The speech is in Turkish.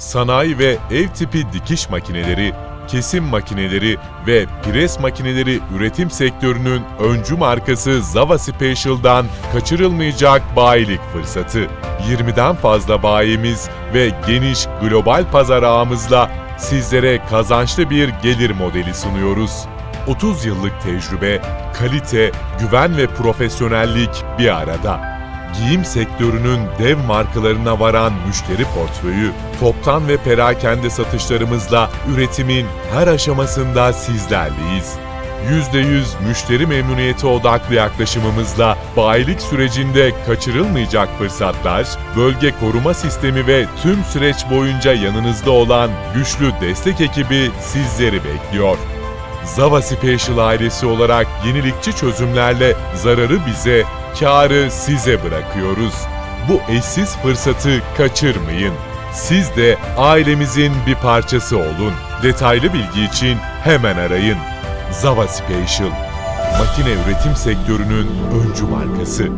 sanayi ve ev tipi dikiş makineleri, kesim makineleri ve pres makineleri üretim sektörünün öncü markası Zava Special'dan kaçırılmayacak bayilik fırsatı. 20'den fazla bayimiz ve geniş global pazar ağımızla sizlere kazançlı bir gelir modeli sunuyoruz. 30 yıllık tecrübe, kalite, güven ve profesyonellik bir arada. Giyim sektörünün dev markalarına varan müşteri portföyü, toptan ve perakende satışlarımızla üretimin her aşamasında sizlerleyiz. %100 müşteri memnuniyeti odaklı yaklaşımımızla bayilik sürecinde kaçırılmayacak fırsatlar, bölge koruma sistemi ve tüm süreç boyunca yanınızda olan güçlü destek ekibi sizleri bekliyor. Zava Special ailesi olarak yenilikçi çözümlerle zararı bize, karı size bırakıyoruz. Bu eşsiz fırsatı kaçırmayın. Siz de ailemizin bir parçası olun. Detaylı bilgi için hemen arayın. Zava Special, makine üretim sektörünün öncü markası.